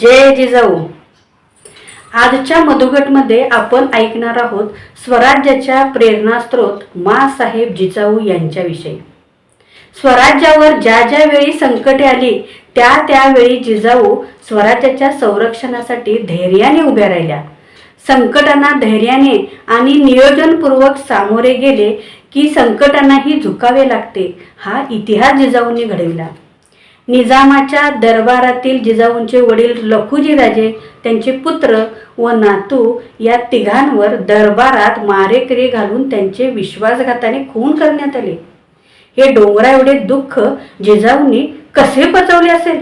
जय जिजाऊ. आजच्या मधुगटमध्ये आपण ऐकणार आहोत स्वराज्याच्या प्रेरणास्त्रोत मासाहेब जिजाऊ यांच्याविषयी. स्वराज्यावर ज्या ज्या वेळी संकटे आली त्या त्यावेळी जिजाऊ स्वराज्याच्या संरक्षणासाठी धैर्याने उभ्या राहिल्या. संकटांना धैर्याने आणि नियोजनपूर्वक सामोरे गेले की संकटांनाही झुकावे लागते हा इतिहास जिजाऊंनी घडविला. निजामाच्या दरबारातील जिजाऊंचे वडील लखुजीराजे त्यांचे पुत्र व नातू या तिघांवर दरबारात मारेकरी घालून त्यांचे विश्वासघाताने खून करण्यात आले. हे डोंगरा एवढे दुःख जिजाऊंनी कसे पचवले असेल?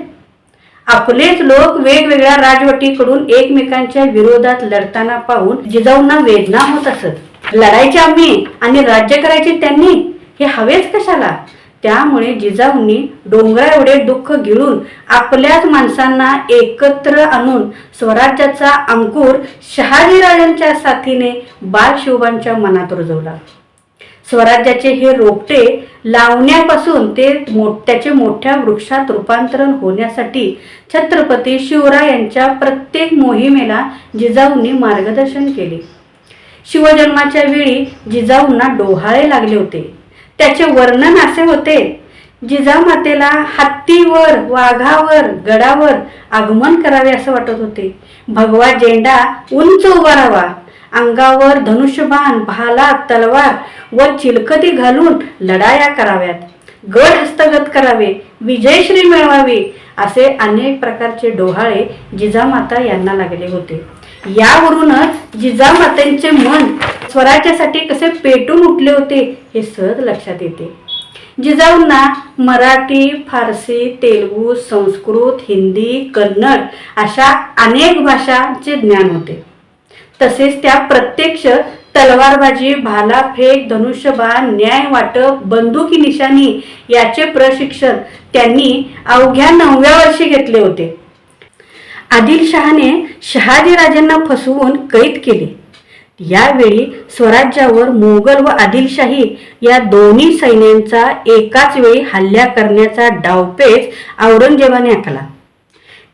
आपलेच लोक वेगवेगळ्या राजवटीकडून एकमेकांच्या विरोधात लढताना पाहून जिजाऊंना वेदना होत असत. लढायचे आम्ही आणि राज्य करायचे त्यांनी? हे हवेच कशाला? त्यामुळे जिजाऊंनी डोंगरा एवढे दुःख गिळून आपल्याच माणसांना एकत्र आणून स्वराज्याचा अंकुर शहाजीराजांच्या साथीने बालशिवबांच्या मनात रुजवला. स्वराज्याचे हे रोपटे लावण्यापासून ते मोठ्याचे मोठ्या वृक्षात रूपांतरण होण्यासाठी छत्रपती शिवरायांच्या प्रत्येक मोहिमेला जिजाऊंनी मार्गदर्शन केले. शिवजन्माच्या वेळी जिजाऊंना डोहाळे लागले होते. त्याचे वर्णन असे होते. जिजामातेला हत्तीवर वाघावर गडावर आगमन करावे असं वाटत होते. भगवा झेंडा उंच उभारावा अंगावर धनुष्यबाण भाला तलवार व चिलकती घालून लढाया कराव्यात. गड हस्तगत करावे विजयश्री मिळवावी असे अनेक प्रकारचे डोहाळे जिजामाता यांना लागले होते. यावरूनच जिजामातेंचे मन स्वराज्यासाठी कसे पेटून उठले होते हे सहज लक्षात येते. जिजाऊंना मराठी फारसी तेलुगू संस्कृत हिंदी कन्नड अशा अनेक भाषांचे ज्ञान होते. तसेच त्या प्रत्यक्ष तलवारबाजी भालाफेक धनुष्यबाण न्याय वाटप बंदुकी निशाणी याचे प्रशिक्षण त्यांनी अवघ्या नवव्या वर्षी घेतले होते. आदिलशहाने शहाजीराजांना फसवून कैद केले. यावेळी स्वराज्यावर मोगल व आदिलशाही या दोन्ही सैन्यांचा एकाच वेळी हल्ला करण्याचा डावपेच औरंगजेबाने आखला.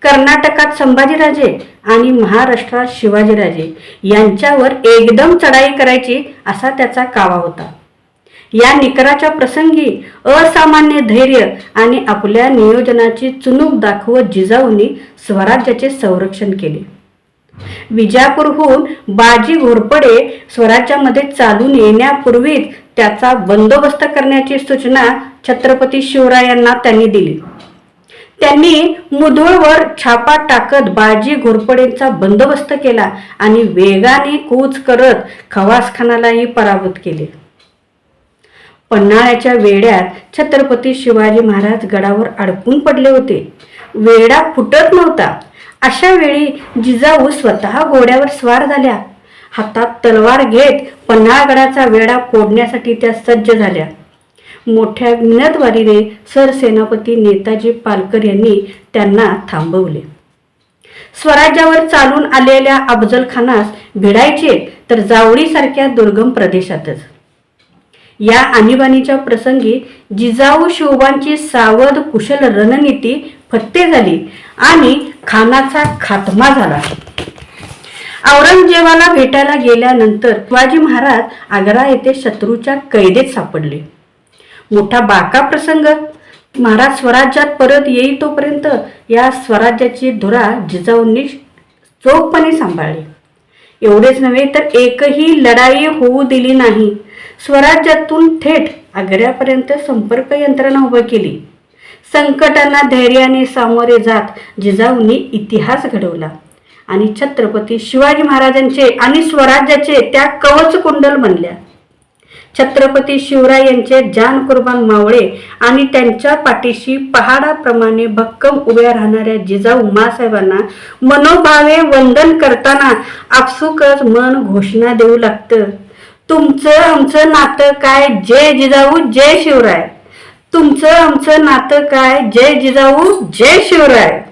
कर्नाटकात संभाजीराजे आणि महाराष्ट्रात शिवाजीराजे यांच्यावर एकदम चढाई करायची असा त्याचा कावा होता. या निकराच्या प्रसंगी असामान्य धैर्य आणि आपल्या नियोजनाची चुनूक दाखवत जिजाऊंनी स्वराज्याचे संरक्षण केले. विजापूरहून बाजी घोरपडे स्वराज्यामध्ये चालून येण्यापूर्वीच त्याचा बंदोबस्त करण्याची सूचना छत्रपती शिवरायांना त्यांनी दिली. त्यांनी मुधोळवर छापा टाकत बाजी घोरपडेंचा बंदोबस्त केला आणि वेगाने कूच करत खवासखानालाही पराभूत केले. पन्हाळ्याच्या वेड्यात छत्रपती शिवाजी महाराज गडावर अडकून पडले होते. वेडा फुटत नव्हता. अशा वेळी जिजाऊ स्वतः घोड्यावर स्वार झाल्या. हातात तलवार घेत पन्हाळगडाचा वेढा फोडण्यासाठी त्या सज्ज झाल्या. मोठ्या विनतवारीने सरसेनापती नेताजी पालकर यांनी त्यांना थांबवले. स्वराज्यावर चालून आलेल्या अफजल खानास भिडायचे तर जावळीसारख्या दुर्गम प्रदेशातच. या आणीबाणीच्या प्रसंगी जिजाऊ शिवबांची सावध कुशल रणनीती फत्ते झाली आणि खानाचा खात्मा झाला. औरंगजेबाला भेटायला गेल्यानंतर शिवाजी महाराज आग्रा येथे शत्रूच्या कैदेत सापडले. मोठा बाका प्रसंग. महाराज स्वराज्यात परत येई तोपर्यंत या स्वराज्याची धुरा जिजाऊंनी चोखपणे सांभाळली. एवढेच नव्हे तर एकही लढाई होऊ दिली नाही. स्वराज्यातून थेट आग्र्यापर्यंत संपर्क यंत्रणा उभी केली. संकटांना धैर्याने सामोरे जात जिजाऊंनी इतिहास घडवला. आणि छत्रपती शिवाजी महाराजांचे आणि स्वराज्याचे त्या कवच कुंडल बनल्या. छत्रपती शिवराय यांचे जान कुर्बान मावळे आणि त्यांच्या पाठीशी पहाडाप्रमाणे भक्कम उभ्या राहणाऱ्या जिजाऊ मासाहेबांना मनोभावे वंदन करताना आपसुकच मन घोषणा देऊ लागतं. तुमचं आमचं नातं काय? जय जिजाऊ जय शिवराय. तुमचं आमचं नातं काय? जय जिजाऊ जय शिवराय.